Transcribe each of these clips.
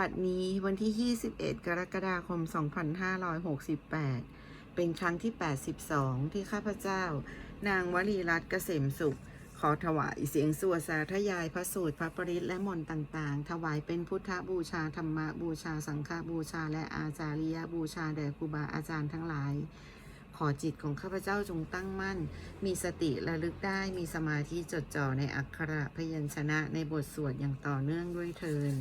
บัดนี้วันที่ 21 กรกฎาคม 2568 เป็นครั้งที่ 82 ที่ข้าพเจ้า นางวลีรัตน์เกษมสุข ขอถวายเสียงสวดสาธยายพระสูตรพระปริตและมนต์ต่างๆ ถวายเป็นพุทธบูชาธรรมบูชาสังฆบูชา และอาจาริยบูชาแด่ครูบาอาจารย์ทั้งหลาย ขอจิตของข้าพเจ้าจงตั้งมั่น มีสติระลึกได้มีสมาธิจดจ่อในอักขระพยัญชนะในบทสวดอย่างต่อเนื่องด้วยเทิน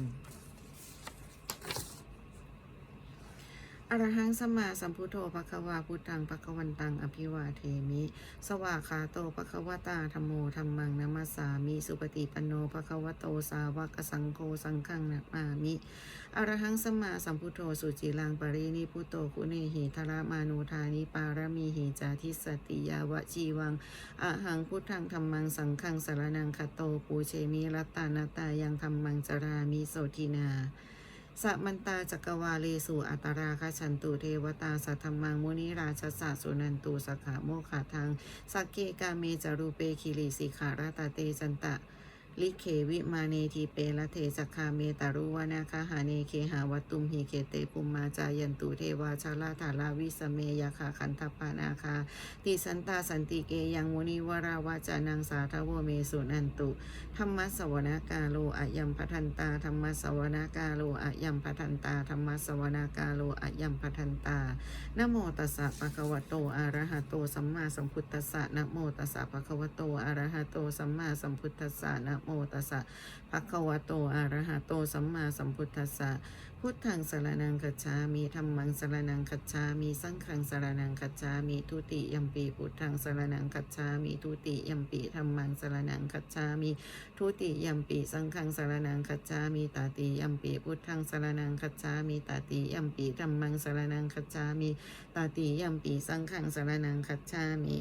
อรหังสัมมาสัมพุทโธภควาพุทธังภควันตัง อภิวาเทมิ สวากขาโตภควตาธรรมโมธรรมังนัมสสามิ สุปฏิปันโนภควโตสาวกสังโฆสังฆังนะมามิอรหังสัมมาสัมพุทโธสุจิลังปรินิพุโตคุเนหิทระมานุธานิปารมีหิจาทิสติยาวจีวังอะหังพุทธังธรรมังสังฆังสารนังคโตปูเชมิรัตตานตายังธรรมังจรามิโสทินา สัมมันตาจักรวาเลสุอัตราคชันตุเทวตาสัทธมังมุนิราชสะสุนันตุสขาโมขาทางสักเกกาเมจารูเปคิริสิขาราตาเตจันตะ ลิเขวิมาเนทีเปละเทจักคาเมตารุวนาคาหาเนเคหาวัตุมหิเคเตปุมมาจายันตุเทวาชาลาธาราวิสเมยาคาคันทปานาคาติสันตาสันติเกยังมุนิวราวาจานังสาทวเมสุนันตุธรรมสวนากาโลอะยัมพัทันตาธรรมสวนากาโลอะยัมพัทันตาธรรมสวนากาโลอะยัมพัทันตานโมตัสสะปะคะวะโตอะระหะโตสัมมาสัมพุทธัสสะนะโมตัสสะปะคะวะโตอะระหะโตสัมมาสัมพุทธัสสะนะโมตัสสะภะคะวะโตอะระหะโตสัมมาสัมพุทธัสสะพุทธังสารนังคัจฉามิธัมมังสารนังคัจฉามิสังฆังสารนังคัจฉามิทุติยัมปีพุทธังสารนังคัจฉามิทุติยัมปีธัมมังสารนังคัจฉามิทุติยัมปีสังฆังสารนังคัจฉามิตาติยัมปีพุทธังสารนังคัจฉามิตาติยัมปีธัมมังสารนังคัจฉามิตาติยัมปีสังฆังสารนังคัจฉามิ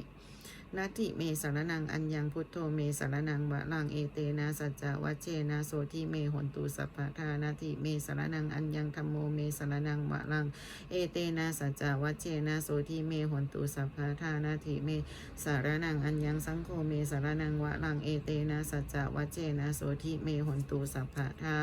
นาทิเมสารนังอัญญังพุทโธเมสารนังวะลังเอเตนะสัจจวัชเชนะโสทิเมหนตุสัพพทานาทิเมสารนังอัญญังธรรมโมเมสารนังวะลังเอเตนะสัจจวัชเชนะโสทิเมหนตุสัพพทานาทิเมสารนังอัญญังสังโฆเมสารนังวะลังเอเตนะสัจจวัเจนะโสทิเมหนตุสัพพะทา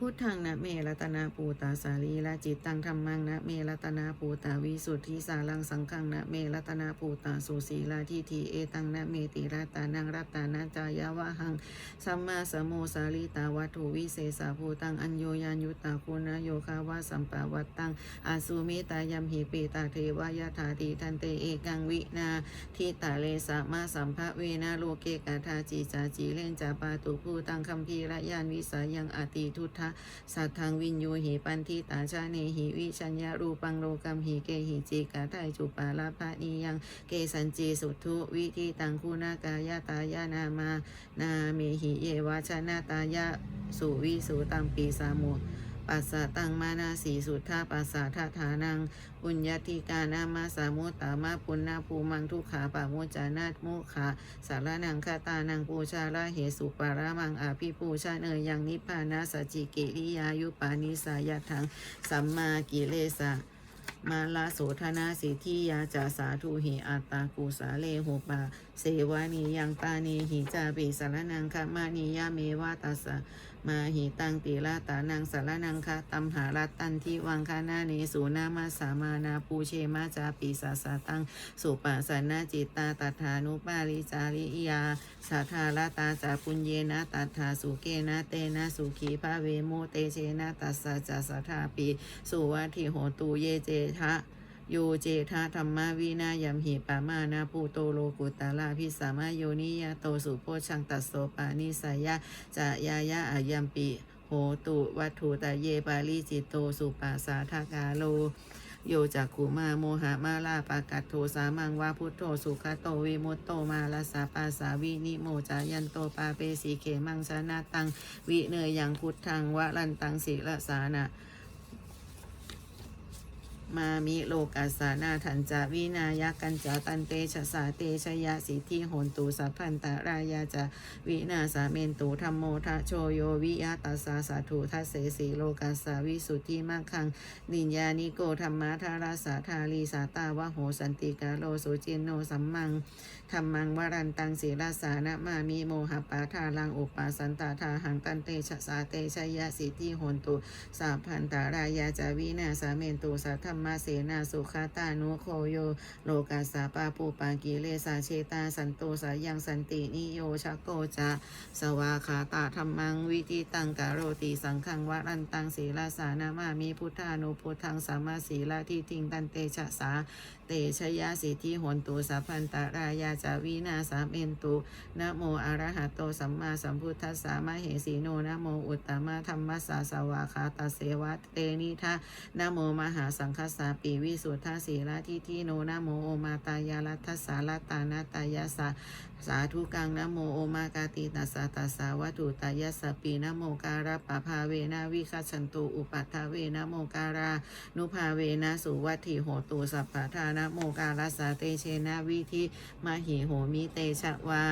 พุทธังนะเมรัตนาปูตาสาลีละจิตตังธรรมังนะเมรัตนาปูตาวิสุทธิสาลังสังฆังนะเมรัตนาปูตาสุสีลาทิทีเอตังนะเมติรัตานังรัตานาจายาวะหังสัมมาสมโมสาลิตาวัตถุวิเศษาภูตังอัญโยยานยุตตาคุณโยคาวาสัมปาวัตตังอาสุมิตายัมหิปีตาเทวายาธาติทันเตเอกังวินาทิตาเลสะมาสัมภเวนาโลเกกาธาจีจาจีเลนจาปาตุภูตังคัมภีระยานวิสายังอติทุทธะสัทธังวินโยหิปันทิตาชาเนหิวิชัญญารูปังโลกัมหิเกหิจิกาไทจุปาลาภานิยัง เกสันจีสุทุวิธีตังคุณากายตายานามา นาเมหิเยวาชนะตายะสุวิสุตังปีสามุ ปัสสะตังมานาสีสุทธาปัสสะทาฐานังปุญญาธิกานามาสามุตตามาปุณณภูมังทุขาปาโมจานาตโมขาสารนังคาตานังปูชาลาเหสุปารามังอาภิปูชาเนยยังนิพพานาสจิกิริยายุปานิสายทังสัมมากิเลสะมาลาโสธนาสิทธิยาจาสาธุหิอัตตากุสาเลหุปาเสวานียังตานีหิจาปิสารนังคะมานียาเมวาตัสสะ มาหิตังติลาตานังสารนังคะตัมหารัตตันทิวังคานาเนสูนามาสามานาปูเชมาจาปิสาสาตัง สุปัสนาจิตตาตัฏฐานุปาริจาริยาสัทธาลตาจาปุญเยนะตัฏฐาสุเกนะเตนะสุขีภาเวโมเตเชนะตัสสะจัสสะทาปิสุวัติโหตูเยเจทะ โยเจทะธรรมวินายมหิปามานาภูโตโลกุตาลาพิสามาโยนิยาโตสุโพชังตัสโสปานิสายะจะยายะอายัมปิโหตุวัตถุตะเยปาลิจิตโตสุปาสสาทากาโลโยจักขุมาโมหะมาลาปากัตโทสามังวาพุทโธสุขโตวิมุตโตมาลาสาปาสาวินิโมจายันโตปาเปสีเขมังชนะตัง วิเนยยังพุทธังวะลันตังศิละสานะ มามิโลกัสสานาทันจาวินายกันจาตันเตชะสาเตชยสิทธิโหนตูสัพพันตารายาจาวินาสาเมนตูธรรมโมทะโชโยวิยะตัสสาสาธุทัสเสสีโลกัสสาวิสุทธิมังคังนิญญานิโกธรรมะทาราสาธาลีสาตาวะโหสันติกาโลสุจินโนสัมมังธรรมังวรันตังศีลาสานะมามิโมหปาทาลังอุปาสันตาทาหังตันเตชะสาเตชยะสิทธิโหนตุสาพันตารายาจาวินาสาเมนตุสัทธรรมเสนาสุขาตานุโคโยโลกาสาปาปูปากิเลสาเชตาสันโตสายังสันตินิโยชักโกจาสวาขาตาธรรมังวิธิตังกโรติสังขังวรันตังศีลาสานามามิพุทธานุพุทธังสามาศีลาทิทิงตันเตชะสาเตชยาสิทธิโหนตุสัพพันตารายาจาวินาสามเอนตุนะโมอะระหะโตสัมมาสัมพุทธัสสะมะเหสีโนนะโมอุตตมะธรรมัสสะสวาคาตาเสวะเตนิทะนะโมมหาสังคสสะปีวิสุทธาสีลาทิทิโนนะโมโอมาตายาลัทสาลตานาตายาสะสาธุกังนะโมโอมากาติตัสสะตัสสะวัตถุตายสสปีนะโมการะปะภาเวนะวิคัสันตุอุปัฏฐาเวนะโมการานุภาเวนะสุวัตถิโหตุสัพพทานะโมการัสเตเชนะวิธิมหิโหมิเตชะวา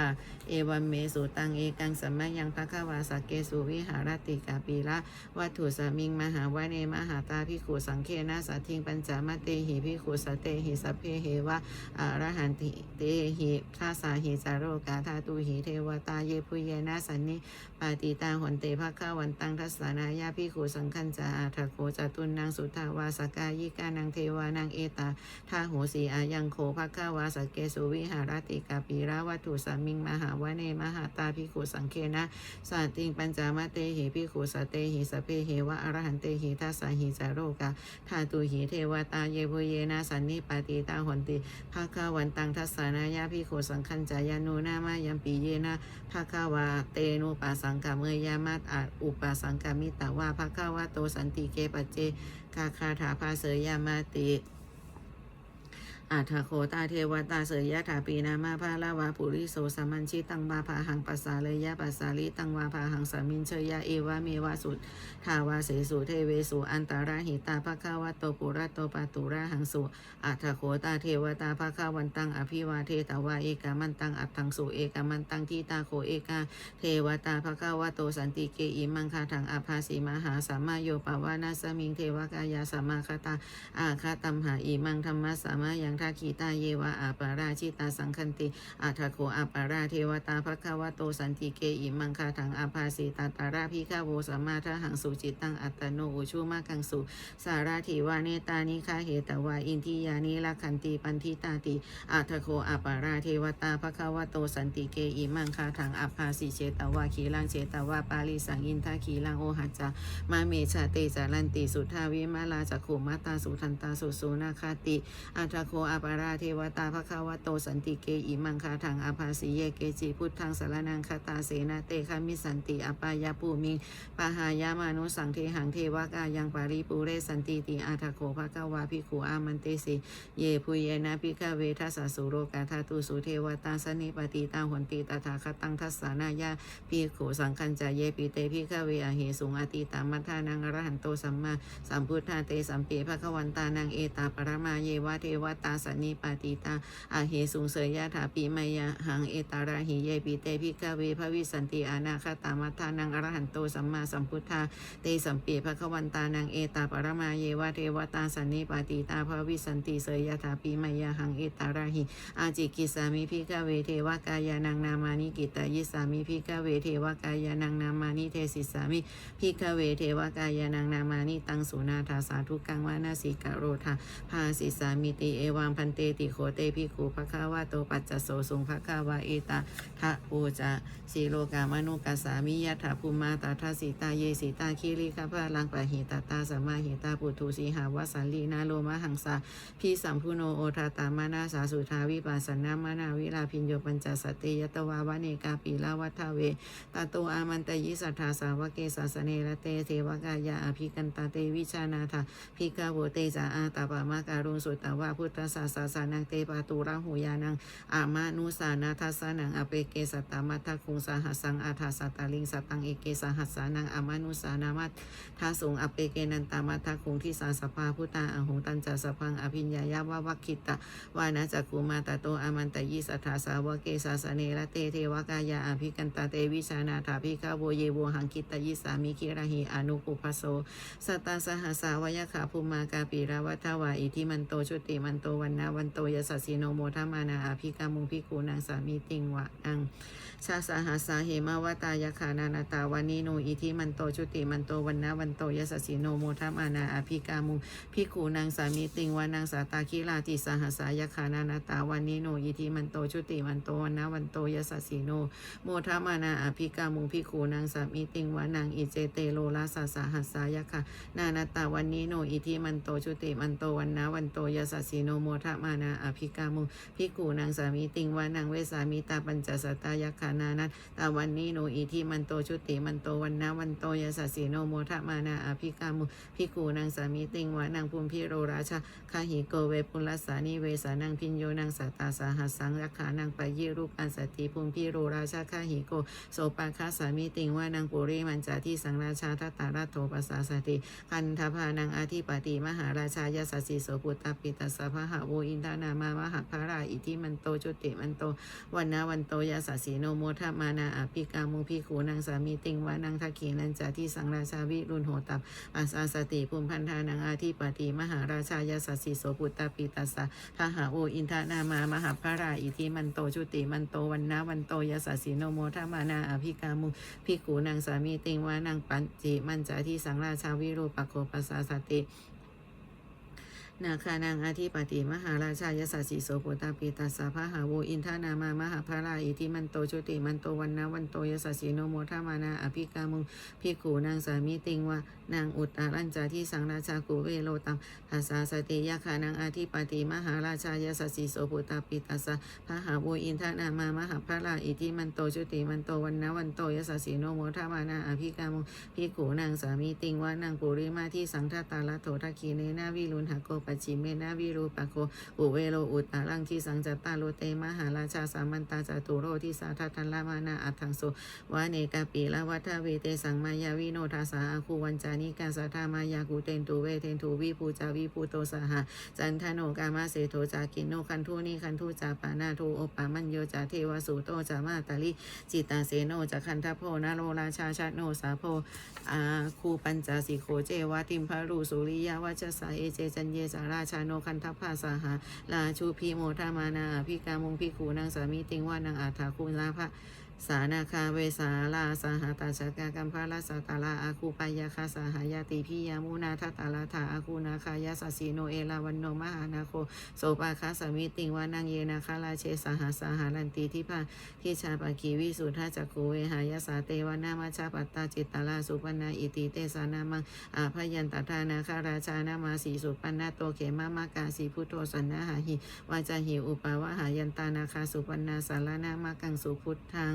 เอวันเมสุตังเอกังสัมมยังภควาสักเกสุวิหารติกาปีละวัตถุสมิงมหาวะเนมหาตาพิขุสังเคนะสัทิงปัญจมเตหิพิขุสเตหิสัพเพเหวะอรหันติเตหิทัสสาหิจารโรกาธาตุหิเทวตาเยพุเยนะสันนิปาติตาหนเตภะคะวันตังทัสสานายาพิขุสังคัญจาอาทโคจตุนนางสุทาวาสกายิกานังเทวานางเอตาทาโหสีอายังโคภะคะวาสเกสุวิหารติกาปีราวัตถุสามิงมหาวะเนมหาตาพิขุสังเคนะสัตติงปัญจามเตหิพิขุสเตหิสเพเหวะอรหันเตหิทัสสหิจารโรกาธาตุหิเทวตาเยพุเยนะสันนิปาติตาหนติภะคะวันตังทัสสานายาพิขุสังคัญจายานุนามายัมปีเยนะภะคะวาเตนุปัสสังกาเมยามัตอาอุปัสสังกามิตาวาภะคะวะโตสันติเกปเจคาคาถาภาเสยามาติ อาทาโคตาเทวตาเสยยะถาปีนามาภาลาวาปุริโสสมัญชิตังวาภาหังปัสสาเลยะปัสสาลิตังวาภาหังสามินเชยยะเอวะเมวะสุทาวาเสสุเทเวสุอันตาราหิตาภะคะวะโตปุระโตปาตุระหังสุอาทาโคตาเทวตาภะควันตังอภิวาเทตวาเอกามันตังอัตถังสุเอกามันตังทิตาโคเอกาเทวตาภะคะวะโตสันติเกอิมังคาถังอภาสีมหาสัมมาโยปวานาสมิงเทวกายาสัมมาคตาอาคาตัมหาอิมังธรรมะสามายังทักขีตาเยวะอาปาราชิตาสังคันติอาทโคอาปาราเทวตาภะควะโตสันติเกอิมังคาถังอาภาสีตาตาราพิฆาโวสัมมาทหังสุจิตตังอัตโนอุชุมาคังสุสาราธิวาเนตานิคาเหตวาอินทิยานิลักขันติปันทิตาติอาทโคอาปาราเทวตาภะควะโตสันติเกอิมังคาถังอาภาสีเชตวาขีลังเชตวาปาลิสังอินทาขีลังโอหัจจามาเมชาเตจารันติสุทธาวิมาลาจักขุมาตาสุทันตาสุสูนาคาติอัตโคอาปาราเทวตาภควโตสันติเกอิมังคาทังอาภาสีเยเกจิพุทธังสารนังคาตาเสนาเตคามิสันติอปายาปูมิงปะหายามานุสังเทหังเทวกายังปาริปุเรสันติติอัตโคภควาภิกขุอามันเตสิเยพุเยนะพิกเวทัสสะสุโรกาธาตุสุเทวตาสนิปติตาหนติตถาคตังทัสสานายาภิกขุสังคัญจายเยปิเตพิกเวอเหสุงอติตามัทานังอรหันโตสัมมาสัมพุทธาเตสัมเปภควันตานังเอตาปรมาเยวะเทวตาสันนิปาติตาอาเหสุงเสยยะถาปีมายาหังเอตาราหิเยปิเตพิกาเวภวิสันติอานาคตามัทานังอรหันโตสัมมาสัมพุทธาเตสัมเปภควันตานังเอตาปรมาเยวะเทวตาสันนิปาติตาภวิสันติเสยยะถาปีมายาหังเอตาราหิอาจิกิสามิพิกาเวเทวกายานังนามานิกิตายิสามิพิกาเวเทวกายานังนามานิเทสิสามิพิกาเวเทวกายานังนามานิตังสุนาทาสาธุกังวานาสิกะโรธาภาสิสามิติเอวังพันเตติโคเตพิคูภควาโตปัจจโสสุงภควาเอตาทะปูจาสีโลกามนุกัสสามิยะถาภูมาตาทัสสิตาเยสิตาคิริคาพาลังปะหิตาตาสัมมาหิตาปุถุสีหาวสันลีนาโลมหังสาพิสัมพุโนโอทาตามานาสาสุทาวิปัสสนามานาวิลาพิญโยปัญจสติยตวาวะเนกาปีลาวัฏเวตาโตอามันตยิสัทธาสาวกเกสาสเนระเตเทวกายาอภิกันตาเตวิชานาถาพิกาโวเตจาอาตาปามาการุณสุตตาวาพุทธสสาสาสานังเตปาตุระหูยานังอามานุสานาทัสานังอเปเกสตตามัทคุงสหัสังอาทาสตาลิงสตังเอเกสหัสสานังอามานุสานามัททาสุงอเปเกนันตามัทคุงทิสาสภาพุตตาอหุตันจัสพังอภิญญายาววัคคิตะวานาจักขุมาตโตอามันตยิสัทธาสาวเกสาสเนระเตเทวกายาอภิกันตาเตวิชานาถาภิกขโวเยโวหังคิตยิสามิคิระหิอนุปุพโสสตาสหสาวยขาภูมากาปีราวัทวาอิทิมันโตชุติมันโตวันนาวันโตยสัสสิโนโมทมานาอภิกามุภิกูนางสามีติงวะนังชาสาหาสาเหมาวตายาคานานาตาวานิโนอิทิมันโตชุติมันโตวันนาวันโตยสัสสิโนโมทัมานาอภิกามุภิกขุนางสามีติงวานางสาตาคิลาติสหสายคานานาตาวานิโนอิทิมันโตชุติมันโตวันนาวันโตยสัสสิโนโมทัมานาอภิกามุภิกขุนางสามีติงวานางอิเจเตโลลาสาสาหสายคานานาตาวานิโนอิทิมันโตชุติมันโตวันนาวันโตยสัสสิโนโมทัมานาอภิกามุภิกขุนางสามีติงวานางเวสามิตาปัญจสตายาคานานัตตาวันนี้โนอีที่มันโตชุติมันโตวันนะวันโตยาสัสสีโนโมทะมานาอภิกามุพิกูนางสามีติงวานางภูมิพิโรราชาคาหิโกเวปุลสานิเวสานางพิญโยนางสตาสาหัสสังรักขานางปายิรูปอันสติภูมิพิโรราชาคาหิโกโสปาคาสามีติงวานางปุริมันจาที่สังราชาทัตตาราโทปัสสาสติคันทพานางอาทิปติมหาราชายาสัสสีโสปุตตปิตัสสะพหาโวอินทานามามหาภาราอิทิมันโตชุติมันโตวันนาวันโตยาสสีโนโมทมานาอภิกามุภิขูนางสามีติงวานางทักขีนันจาที่สังราชาวิรุณโหตับอาสาสติภูมิพันธานังอาทิปติมหาราชายาสสีโสปุตตปิตัสสะพหาโออินทานามามหาภาราอิทิมันโตชุติมันโตวันนาวันโตยาสสีโนโมทมานาอภิกามุภิขูนางสามีติงวานางปัญจิมันจาที่สังราชาวิรูปโคปัสสาสติ นาคานางอาทิปติมหาราชายสัสสีโสโปตาปิตัสสะพะหาโวอินทานามามหาภาราอิทิมันโตชุติมันโตวันนาวันโตยสัสสีโนโมทามานาอภิกามุงพิขูนางสามีติงวานางอุตตารัญจาที่สังราชากุเวโลตัมภาษาสติยาคานางอาทิปติมหาราชายสัสสีโสโปตาปิตัสสะพะหาโวอินทานามามหาภาราอิทิมันโตชุติมันโตวันนาวันโตยสัสสีโนโมทามานาอภิกามุงพิขูนางสามีติงวานางปุริมาที่สังทตาลโททักขีเนนาวิรุณหโกปจิเมนาวิรูปะโคอุเวโลอุตตาลังที่สังจตาโลเตมหาราชาสามันตาจตุโรที่สาทัทันลามานาอัตถังโสวาเนกาปีละวัฏเวเตสังมายาวิโนทาสาอาคูวันจานิกาสัทธามายากุเตนตุเวเทนตุวิภูจาวิภูโตสหะจันทโนกามาเสโทจากินโนคันทุนีคันทุจาปานาทูโอปามัญโยจาเทวสุโตจามาตาลิจิตาเสโนจะคันทโพนาโรราชาชาโนสาโพอาคูปัญจสิโคเจวาติมพารูสุริยาวัชสาเอเจจันเยสาราชาโนคันทัพภาสาหาลาชูพีโมทามานาพิกามงพิคูนางสามีติงว่านางอาถาคุณลาภะ สานาคาเวสาลาสาหาตาชกากัมพาลาสาตาลาอาคูปายาคาสาหายาติพิยามุนาทัตาลาธาอาคูนาคายาสสีโนเอลาวันโนมหานาโคโสปาคาสามิติงวานางเยนาคาลาเชสาหาสาหาลันตีทิพาที่ชาปกีวิสุทธาจักขูเวหายาสาเตวนามาชาปัตตาจิตตาลาสุปนาอิติเตสานามังอาพยันตทานาคาราชานามาสีสุปนาโตเขมามากาสีพุทโธสันนาหาหิวาจาหิอุปาวะหายันตานาคาสุปนาสารนามากังสุพุทธัง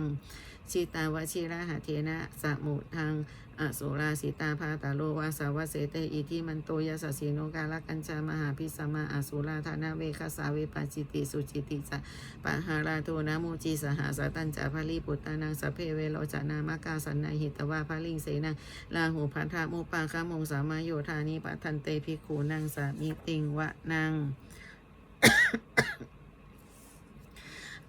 ชิตาวชิระหะเทนะสมุทังอสุราสิตาภาตาโลวาสาวเสเตอิทิมันโตยสสีโนกาลกัญชามหาพิสมาอสุราธานาเวคสาเวปัจจิติสุจิติจะปะหาราโทนามูจิสหาสตัญจาภลีปุตตานังสเพเวโลจานามากาสันนาหิตวาภลิงเสนังลาหูพัทธามุปาคามงสามายโยธานิปัทันเตภิกขูนังสามิติงวะนัง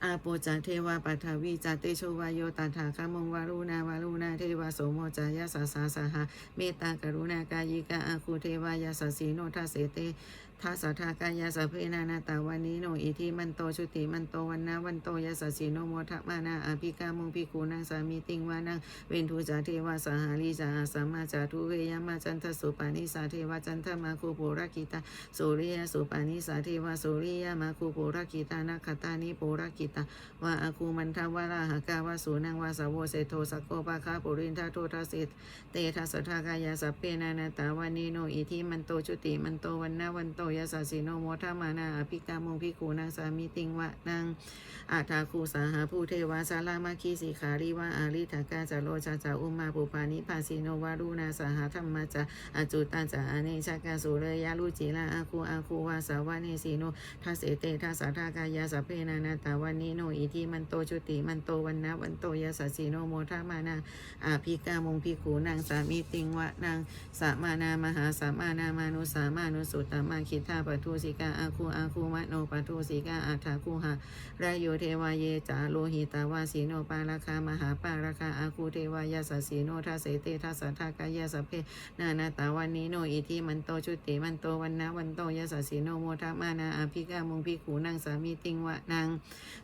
อาโปจาเทวาปัทวีจาเตโชวายโยตถาคามงวารุณาวารุณาเทวาโสโมจายาสาสาสหาเมตตากรุณากายิกาอาคูเทวายาสสีโนทัสเสเต ทัสทากายาสพเพนานาตาวันนี้โนอิทิมันโตชุติมันโตวันนาวันโตยาสสีโนโมทะมานาอภิกามุงพิคูนางสามีติงวานังเวนทุจาเทวาสหาลิจาอาสัมมาจาทุเวยามาจันทสุปานิสาเทวาจันทมาคูปุรกิตาสุริยสุปานิสาเทวาสุริยมาคูปุรกิตานาคตานิปุรกิตาวาอาคูมันทวาราหากาวาสูนังวาสาวโวเสโทสโกปาคาปุรินทาโททัสสิเตทัสทากายาสเพนานาตาวันนี้โนอิทิมันโตชุติมันโตวันนาวันโตยัสสะสีโนโมทามานาอภิกามุงพิกูนางสามิติงวะนางอาทาคูสาหาผู้เทวาสารามาคีสิขาริวะอาริทากาจาโรชาจาอุมาปุปานิพาสิโนวารุนาสาหธรรมาจาอจุตาจาอเนชากาสุเรยาลุจิลาอาคูอาคูวาสาวาเนสีโนทัสเสเตทัสสะทากายาสเพนานาตาวันนิโนอิทิมันโตจุติมันโตวันนะวันโตยัสสะสีโนโมทามานาอาภิกามงพิกูนางสามิติงวะนางสามานามหาสามานามานุสามานุสุตตมาคิทาปทุสิกาอาคูอาคูมะโนปทุสิกาอาทาคูหารายโยเทวาเยจาโลหิตาวาสีโนปาราคามหาปาราคาอาคูเทวายาสสีโนทัสเสเตทัสสะทากายาสเพนานาตาวันนิโนอิทิมันโตจุติมันโตวันนะวันโตยัสสีโนโมทามานาอาภิกามงพิกูนางสามิติงวะนาง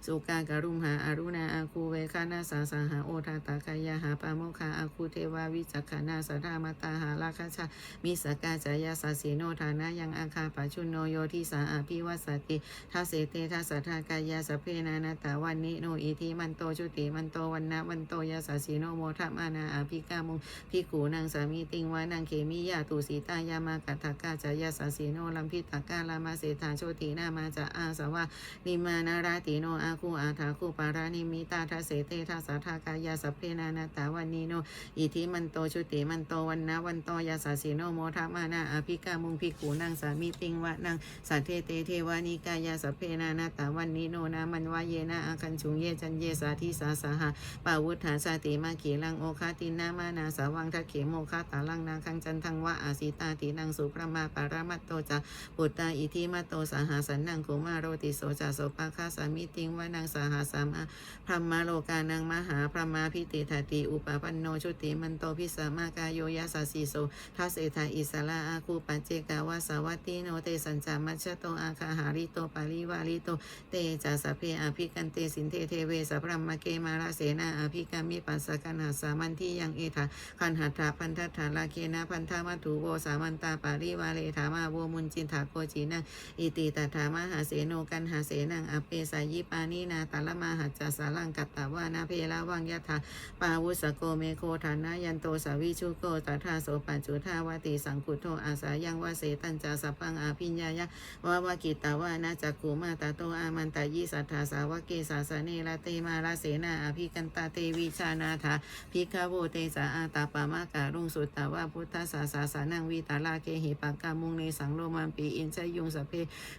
สุกาการุมหาอารุณาอาคูเวคานาสาสาหาโอทาตากายาหาปาโมคาอาคูเทวาวิจักขานาสัทธามาตาหาราคาชามิสกาจายาสสีโนฐานะยังอาคาปจจุโนโยทิสาอาภิวัสติทัสเสเตทัสสะทากายาสพเพนานาตาวันนิโนอิทิมันโตจุติมันโตวันนะวันโตยาสสีโนโมทัมานาอาภิกามุงพิกูนางสามีติงวานังเขมิยาตุสีตายามากัตถกาจายาสสีโนลัมพิตากาลามาเสธาโชตินามาจะอาสวะนิมานาราติโนอาคูอาถาคูปารานิมิตาทัสเสเตทัสสะทากายาสัพเพนานาตาวันนีโนอิทิมันโตชุติมันโตวันนะวันโตยาสสีโนโมทามานาอภิกามุงพิกูนางสามิติงวะนางสัทเทเตเทวานิกายาสเพนานาตาวันนีโนนามันวาเยนะอาคันชุงเยจันเยสาธิสาสาหาปาวุฒาสาติมาขีลังโอคาตินามานาสาวังทักเขโมคาตาลังนาคังจันทังวะอาสิตาตินังสุพระมาปารามัตโตจาปุตตาอิทิมาโตสาหาสันนังกุมาโรติโสจาโสปาคาสามิติงวานังสาหาสามาพรหมโลกานังมหาพระมาพิติทาติอุปปันโนชุติมันโตพิสามากายโยยัสสสิโสทัสเอทาอิสลาอาคูปัจเจกาวาสาวัตติโนเตสัญจามัชโตอาคาหาริโตปาริวาริโตเตจาสพเพอภิกันเตสินเทเทเวสัพพมเกมาราเสนาอภิกามิปัสสกันหาสามันที่ยังเอถาคันหัตถาพันทถาลาเคนะพันธามัถุโวสามันตาปาริวาเลถามาโวมุนจินถาโคจีนังอิติตถามหาเสโนกันหาเสนังอเปสายิปานีนาตาลมาหัจจสาลังกัตตาวานาเพลาวังยะถาปาวุสโกเมโคฐานายันโตสาวิชุโกตถาโสปัจจุทาวติสังคุโทอาสายังวาเสตัญจาสัพพังอาพิญญายะวาวากิตาวานาจักขุมาตาโตอามันตายิสัทธาสาวกเกสาสเนลาเตมาลาเสนาอภิกันตาเตวิชานาถาพิกาโวเตสาอาตาปามาการุงสุตตาวาพุทธสาสาสานังวิตาลาเกหิปังกามุงในสังโลมันปีอินชยุงสเพ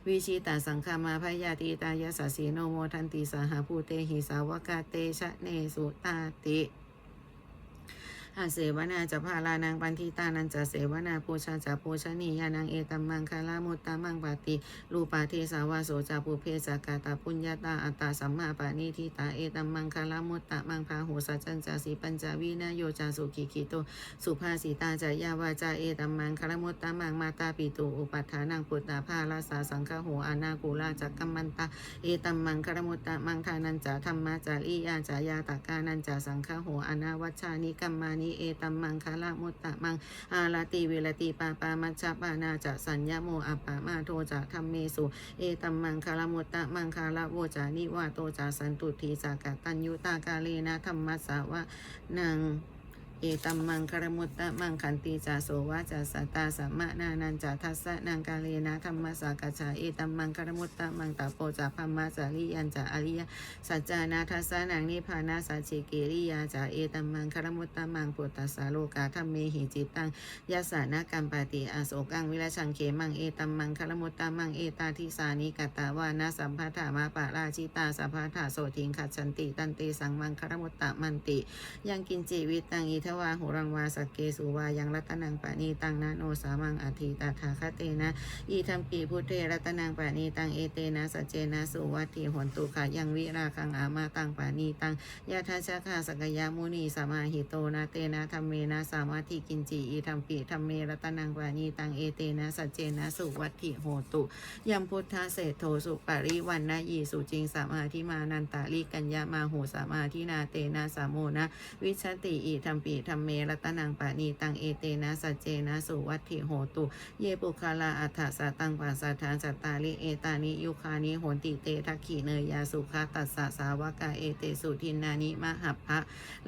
วิชิตาสังฆามาพยาติตายาสสีโนโมทันติสหภูเตหิสาวกาเตชะเนสุตาติ อาเสวนาจะพาลานางปันทิตานันจะเสวนาปูชาจะปูชนียานางเอตัมมังคาลามุตตามังปาติรูปาเทสาวาโสจาปุเพสกาตาปุญญาตาอัตตาสัมมาปานิทิตาเอตัมมังคาลามุตตะมังพาหูสัจจันจาสีปัญจวินาโยจาสุขีคิโตสุภาสิตาจายาวาจาเอตัมมังคารมุตตะมังมาตาปิตุอุปัฏฐานังปุตตาภาลาสาสังฆโหอานากุลาจักกัมมันตาเอตัมมังคารมุตตะมังทานันจาธรรมาจาริยาจายาตากานันจาสังฆโหอานาวัชชานิกัมมานิเอตัมมังคารมุตตะมัง อาลาติเวลติปาปามัชฌปานาจะสัญญโมอัปปามาโทจะธรรมเมสุ เอตัมมังคารมุตตะมังคารโวจานิวาโตจะสันตุทีจากตัญยุตากาเลนะธรรมัสสาวะนัง เอตัมมังคารมุตตะมังคันติจาโสวาจาสตาสัมมานานันจาทัสสะนังกาเลนะธรรมสากชาเอตัมมังคารมุตตะมังตาโปจาพัมมาจาริยันจาอริยสัจจานาทัสสะนังนิพพานาสัจจิเกริยาจาเอตัมมังคารมุตตะมังปุตตสาโลกาธรรมเมหิจิตังยัสานากัมปติอาโศกังวิรชังเขมังเอตัมมังคารมุตตะมังเอตาทิสานิกตาวานาสัมภัทธามาปะราชิตาสัพพะทาโสทิงขัดชันติตันติสังมังคารมุตตะมันติ ยังกินจิวิตังอิทวาหุรังวาสกเกสุวายังรัตนังปะนีตังนะโนสามังอธิตาถาคเตนะอีทัมปีพุทเทรัตนังปะนีตังเอเตนะสัจเจนะสุวัตถิหนตุขะยังวิราคังอามาตังปะนีตังยะทัชคาสกยามุนีสมาหิโตนะเตนะธรรมเมนะสามาธิกินจิอีทัมปีธรรมเมรัตนังปะนีตังเอเตนะสัจเจนะสุวัตถิโหตุยัมพุทธเศรษโทสุปริวันนะยีสุจิงสามาธิมานันตาลิกัญญามาหูสามาธินาเตนะสามโมนะวิชติอิธรรมปีธรรมเมรัตนังปะนีตังเอเตนะสัจเจนะสุวัตถิโหตุ เยปุคาลาอัฏฐสาตังปัสสะทานสัตตาลิเอตานิยุคานิโหติเตทักขีเนยยาสุขาตัสสะสาวกาเอเตสุทินานิมหัพพะ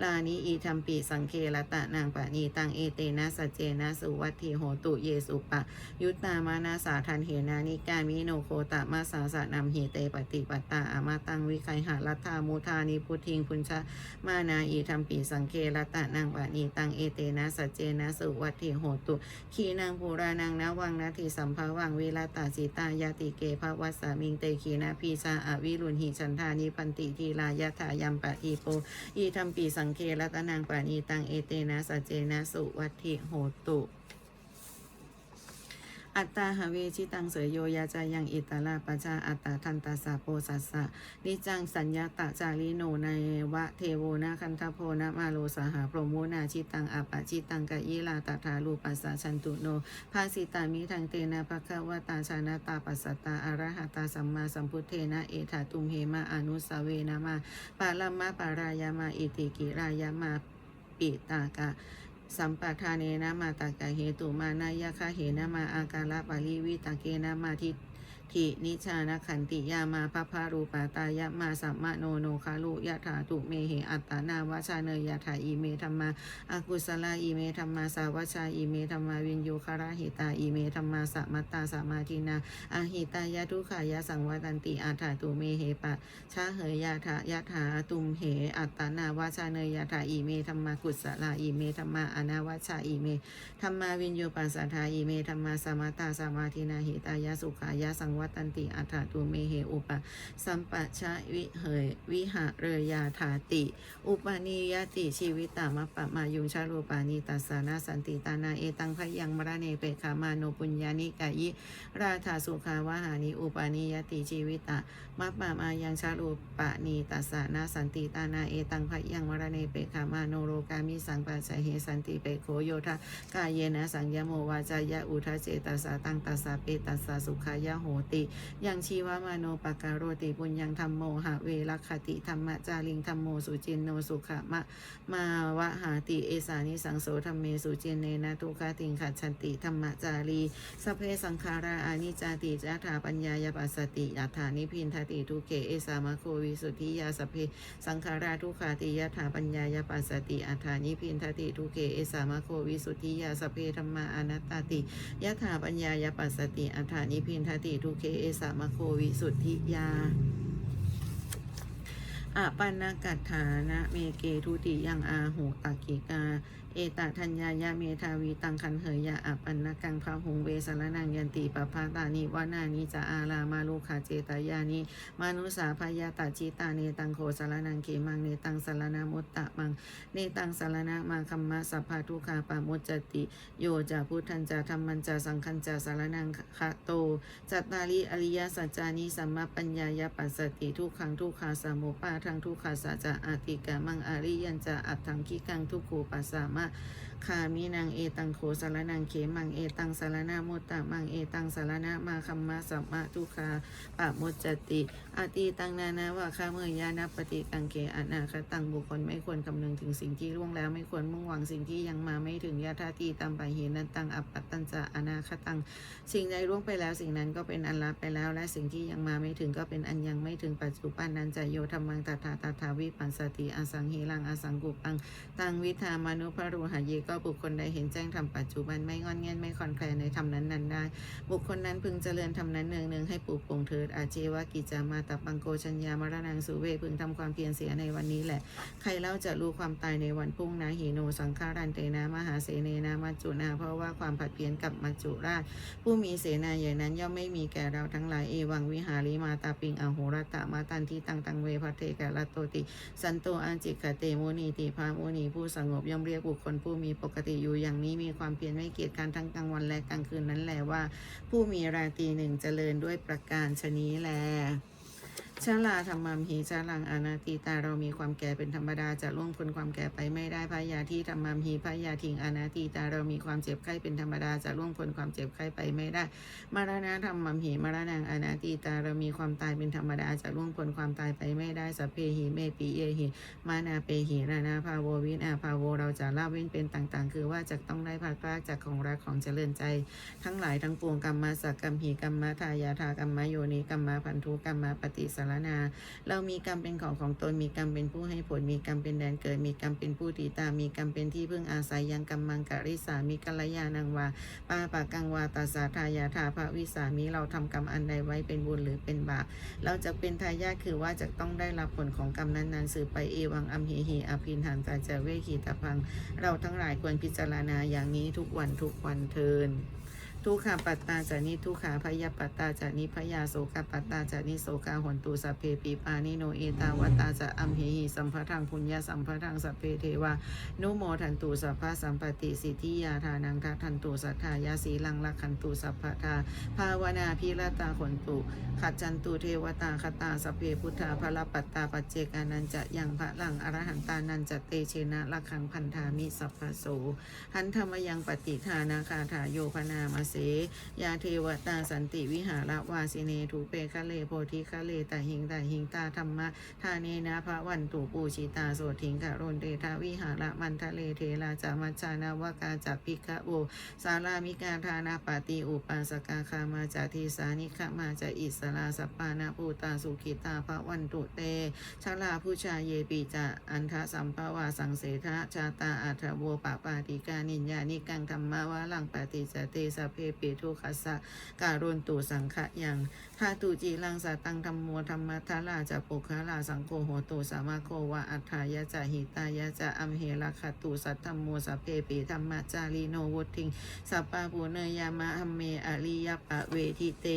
ลานิอีธรรมปีสังเคลตะนางปะนีตังเอเตนะสัจเจนะสุวัตถิโหตุเยสุปะ ยุตตามานาสาทันเหนานิการมิโนโคตมาสาสะนำเหเตปฏิปัตตาอามาตังวิไคหารัตามุทานิพุทิงพุญชะมานาอีธรรมปีสังเคลตะนางปะนีตังเอเตนะสัจเจนะสุวัตถิโหตุ ขีนางภูรานังนะวังนาทีสัมภาวังเวลาตาสิตายาติเกภวัสสามิงเตขีนาพีชาอวิรุณหิชันธานิพันติทีลายะถายัมปะทีโปอีธรรมปีสังเครัตนางปานีตังเอเตนะสัจเจนะสุวัตถิโหตุ อัตตาหาเวชิตังเสยโยยาจายังอิตาลาปชาอัตตาทันตาสาโปสัสสะนิจังสัญญาตะจาริโนในวะเทโวนาคันทโพนะมาโลสหาพรหมุนาชิตังอัปปะชิตังกะยิลาตถาลูปัสสะชันตุโนภาสิตามิทังเตนะภะคะวตาชานาตาปัสสตาอรหะตาสัมมาสัมพุทเทนะเอถาตุมเหมาอนุสาเวนะมาปาลัมมะปารายามาอิติกิรายามาปิตากะ สัมปทานเนนะมาตากะเหตุมา นายคะเหนะมาอาการละปาลีวิตาเกนะมาทิ ทินิชานขันติยามาพระพารูปาตายะมาสัมมาโนโนคาลุยะถาตุเมเหอัตตานาวชาเนยยะถาอีเมธรรมาอากุสลาอีเมธรรมาสาวชาอีเมธรรมาวินโยคาราหิตาอีเมธรรมาสัมมัตตาสัมมาทินาอาหิตายะทุขายะสังวัตันติอาถาตุเมเหปะชาเหยยาถายะถาตุมเหอัตตานาวชาเนยยาถาอีเมธรรมากุศลาอีเมธรรมาอนาวชาอีเมธรรมาวินโยปัสสทาอีเมธรรมาสมาตาสัมมาธินาหิตายะสุขายะสังววตันติอัฏฐาตุเมเหอุปสัมปะชะวิเหยวิหะเรยาถาติ อุปนิยติชีวิตามะปะมายุงชาโรปานิตัสสานาสันติตานาเอตังพยังมระเนเปขามาโนปุญญานิกายิราธาสุขาวาหานิอุปนิยติชีวิตามัปปามายังชาลูปะนีตัสสนาสันติตานาเอตังพยังมรณเนเปขามาโนโรกามิสังปัสสะเหสันติเปโคโยทะกายเยนะสังยโมวาจายะอุทะเจตัสสะตังตัสสะเปตัสสะสุขายะโหตยังชีวามโนปการโรติปุญญังธรรมโมหะเวรคติธรรมจาริงธรรมโมสุจินโนสุขะมะมาวะหาติเอสานิสังโสธรรมเมสุจินเนนะทุกขติงขัดชันติธรรมจารีสเพสังขาราอานิจาติจัตถาปัญญายปัสสติยัฏฐานิพินทติทุเกเอสามะโควิสุทธิยาสเพสังขาราทุกขาติยัฏฐาปัญญายปัสสติอัฏฐานิพินทติทุเกเอสามะโควิสุทธิยาสเพธรรมาอนัตตติยัฏฐาปัญญายปัสสติอัฏฐานิพินทติทุเกเอสามโควิสุทธิยาอปันนกัตฐานะเมเกทุติยังอาหูตักกิกาเอตทัญญายะเมทาวีตังคันเหยยะอะปันนกังพาหุงเวสารนังยันติปปาตานิวานานิจะอาลามาลูคาเจตายานิมานุสาพยาตาจิตาเนตังโคสารนังเขมังเนตังสารนามุตตะมังเนตังสารนามาคัมมะสัพพะทุคาปามุจติ โยจะพุทธันจะธรรมันจะสังคันจะสารนังคะโตจัตตาริอริยสัจจานิสัมมาปัญญายปัสสติทุกขังทุกขาสมุปาทังทุกขาสัจจะอาติกามังอริยันจะอัตถังคิกังทุกขูปัสสามะ คามินังเอตังโคสารนังเขมังเอตังสารนาโมตตะมังเอตังสารนามาคัมมะสัมมาทุกขาปะมุจติอาติตังนานาวะคาเมยยานัปฏิกังเกอนาคตังบุคคลไม่ควรคำนึงถึงสิ่งที่ล่วงแล้วไม่ควรมุ่งหวังสิ่งที่ยังมาไม่ถึงยาทาตีตามไปเหนันตังอัปปัตตัญจะอนาคตัง สิ่งใดล่วงไปแล้วสิ่งนั้นก็เป็นอันลับไปแล้ว และสิ่งที่ยังมาไม่ถึงก็เป็นอันยังไม่ถึงปัจจุบันนั้นจะโยธรรมังตถาตถาวิปัสสติอสังหิรังอสังกุปังตังวิธามานุภรูหาเยก็บุคคลใดเห็นแจ้งทำปัจจุบันไม่งอนแงนไม่คลอนแคลนในธรรมนั้นนั้นได้ บุคคลนั้นพึงเจริญธรรมนั้นเนืองเนืองให้ปลูกปงเถิดอาเจวะกิจามาตปังโกชัญญามรณังสุเวพึงทำความเพียรเสียในวันนี้แหละ ใครเล่าจะรู้ความตายในวันพรุ่งนะหีโนสังฆารันเตนะมหาเสเนนะมัจจุนาเพราะว่าความผัดเพี้ยนกับมัจจุราช ผู้มีเสนาใหญ่นั้นย่อมไม่มีแก่เราทั้งหลายเอวังวิหาริมาตาปิงอโหรตะมาตันที่ตังตังเวพเทกะละโตติ สันโตอันจิกะเตโมนีติพามุนีผู้สงบย่อมเรียกบุคคลผู้มีปกติอยู่อย่างนี้มีความเพียรไม่เกียจการทั้งกลางวันและกลางคืนนั้นแหละว่า ผู้มีราตรีหนึ่งเจริญด้วยประการชนี้แล ชลาธรรมัมหีชาลังอนาติตาเรามีความแก่เป็นธรรมดาจะล่วงพ้นความแก่ไปไม่ได้พยาที่ธรรมัมหีพยาทิงอนาติตาเรามีความเจ็บไข้เป็นธรรมดาจะล่วงพ้นความเจ็บไข้ไปไม่ได้ มรณะธรรมัมหีมรณังอนาติตาเรามีความตายเป็นธรรมดาจะล่วงพ้นความตายไปไม่ได้สัพเพหิเมปิเยหิมานาเปหินานาภาโววินาภาโวเราจะละเว้นเป็นต่างๆ คือว่าจะต้องได้พลาดพลาดจากของรักของเจริญใจ ทั้งหลายทั้งปวงกรรมมาสักกรรมหีกรรมมาทายาทากรรมมาโยนิกรรมมาพันธุกรรมมาปฏิสารนาเรามีกรรมเป็นของของตน มีกรรมเป็นผู้ให้ผล มีกรรมเป็นแดนเกิด มีกรรมเป็นผู้ตีตามมีกรรมเป็นที่พึ่งอาศัยยังกรรมังกริสามีกัลยาณังวาปาปะกังวาตาสาทายาทาภวิสามีเราทำกรรมอันใดไว้เป็นบุญหรือเป็นบาป เราจะเป็นทายาทคือว่าจะต้องได้รับผลของกรรมนั้นๆสืบไปเอวังอัมเหหีอภินหันตาจเวขีตะพัง เราทั้งหลายควรพิจารณาอย่างนี้ทุกวันทุกวันเทิน ทุกขาปัตตาจานิทุกขาพยาปัตตาจานิพยาโสกปัตตาจานิโสกาหนตุสัพเพปีปานิโนเอตาวตาจะอัมเหหิสัมภทังพุญญาสัมภทังสัพเพเทวานุโมทันตุสัพพะสัมปติสิทธิยาทานังทัทันตุสัทธายาสีลังลักขันตุสัพพทาภาวนาพิรตาขนตุขัดจันตุเทวตาคตาสัพเพพุทธาภลปัตตาปัจเจกานันจะยังพระลังอรหันตานันจะเตเชนะละขังพันธามิสัพพโสหันธรรมยังปฏิทานาคาถาโยพนามาเสยาเทวตาสันติวิหารวาสิเนถูเปคะเลโพธิคะเลตาหิงตาหิงตาธรรมะทาเนนะพระวันตุปูชิตาโสถิงกะโรนเตทาวิหารมันทะเลเทราจามัจจานาวกาจักพิกะโอสารามิกาทานาปาติอุปัสกาคามาจาทีสานิขมาจาอิสลาสปานาปูตาสุขิตาพระวันตุเตชลาผู้ชายเยปีจะอันทะสัมภาวาสังเสทะชาตาอัทโวปะปาติกานิญญานิกังธรรมะวะลังปฏิจเตสพเพปิทุคัสสะการุนตุสังขะยัง พาตุจีลังสาตังธรรมโมธรรมะทาลาจะปุคลาสังโฆโหตุสามาโควะอัฏฐายะจะหิตายะจะอัมเหระคตุสัทธรรมโมสัพเพปิธรรมจารีโนวุทิงสัปปะปุเนยามะหัมเมอริยปะเวทิเต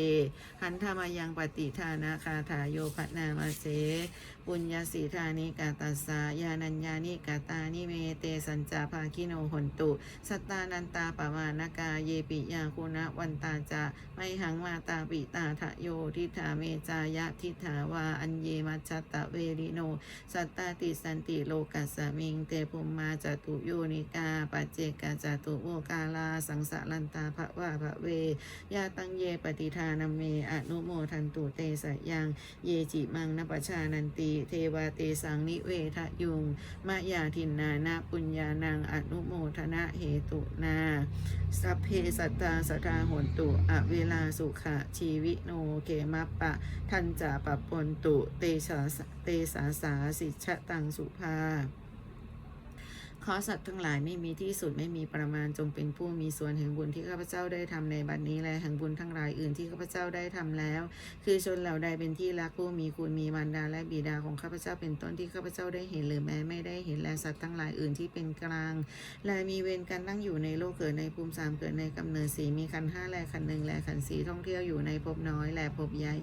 หันธรรมยังปฏิทานาคาถาโยพนามาเสปุญญาสีธานิกาตัสสายานัญญานิกาตานิเมเตสัญจาภาคิโนหนตุสตานันตาปมานกาเยปิยาคุณวันตาจะไมหังมาตาปิตาทะโยทิฏฐาเมจายะทิฏฐาวาอัญเยมัจตะเวริโน สัตตาติสันติโลกัสมิง เตภุมมาจตุโยนิกาปัจเจกาจตุโวกาลา สังสะลันตาภะวะภะเวยาตังเยปฏิทานเมอนุโมทันตุเตสยัง เยจิมังนปชานันติ เทวาเตสังนิเวทะยุงมะยาทินนานาปุญญานังอนุโมทนะเหตุนาสัพเพสัตตาสทาหนตุอเวลาสุขะชีวิโนเกมัปปะ ทันจาปะปนตุ เตชาเตสาสาสิชะตังสุภา ขอสัตว์ทั้งหลายไม่มีที่สุดไม่มีประมาณจงเป็นผู้มีส่วนแห่งบุญที่ข้าพเจ้าได้ทำในบัดนี้และแห่งบุญทั้งหลายอื่นที่ข้าพเจ้าได้ทำแล้ว คือชนเหล่าใดเป็นที่รักผู้มีคุณมีมารดาและบิดาของข้าพเจ้าเป็นต้นที่ข้าพเจ้าได้เห็นหรือแม้ไม่ได้เห็นและสัตว์ทั้งหลายอื่นที่เป็นกลาง และมีเวรกันตั้งอยู่ในโลกเกิดในภูมิสามเกิดในกำเนิดสีมีขันห้าและขันหนึ่งและขันสีท่องเที่ยวอยู่ในภพน้อยและภพใหญ่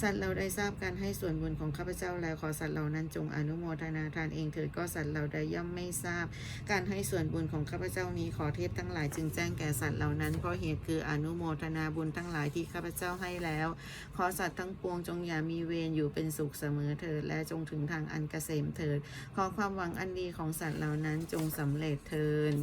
สัตว์เราได้ทราบการให้ส่วนบุญของข้าพเจ้าแล้วขอสัตว์เหล่านั้นจงอนุโมทนาทานเองเถิดก็สัตว์เราใดย่อมไม่ทราบการให้ส่วนบุญของข้าพเจ้านี้ขอเทพทั้งหลายจึงแจ้งแก่สัตว์เหล่านั้นเพราะเหตุคืออนุโมทนาบุญทั้งหลายที่ข้าพเจ้าให้แล้ว ขอสัตว์ทั้งปวงจงอย่ามีเวรอยู่เป็นสุขเสมอเถิดและจงถึงทางอันเกษมเถิด ขอความหวังอันดีของสัตว์เหล่านั้นจงสำเร็จเถิด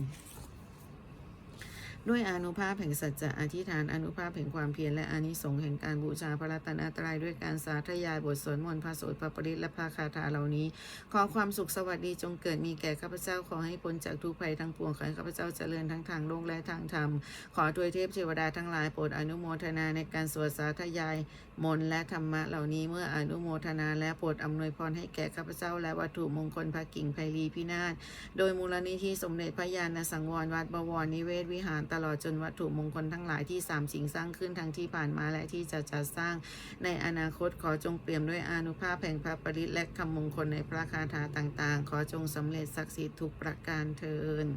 ด้วยอนุภาพแห่งสัจจะอธิษฐานอนุภาพแห่งความเพียรและอานิสงส์แห่งการบูชาพระรัตนตรัยด้วยการสาธยายบทสวดมนต์พระโสดพระปริตและพระคาถาเหล่านี้ ขอความสุขสวัสดีจงเกิดมีแก่ข้าพเจ้าขอให้พ้นจากทุกภัยทั้งปวงขอให้ข้าพเจ้าเจริญทั้งทางโลกและทางธรรม ขอทวยเทพเทวดาทั้งหลายโปรดอนุโมทนาในการสวดสาธยายมนต์และธรรมะเหล่านี้เมื่ออนุโมทนาและโปรดอำนวยพรให้แก่ข้าพเจ้าและวัตถุมงคลพระกิ่งไพลีพินาศโดยมูลนิธิสมเด็จพระยาณสังวรวัดบวรนิเวศวิหารตลอดจนวัตถุมงคลทั้งหลายที่สามสิ่งสร้างขึ้นทั้งที่ผ่านมาและที่จะจัดสร้างในอนาคตขอจงเปี่ยมด้วยอนุภาพแห่งพระปริตและคำมงคลในพระคาถาต่างๆ ขอจงสำเร็จศักดิ์สิทธิ์ทุกประการเทิน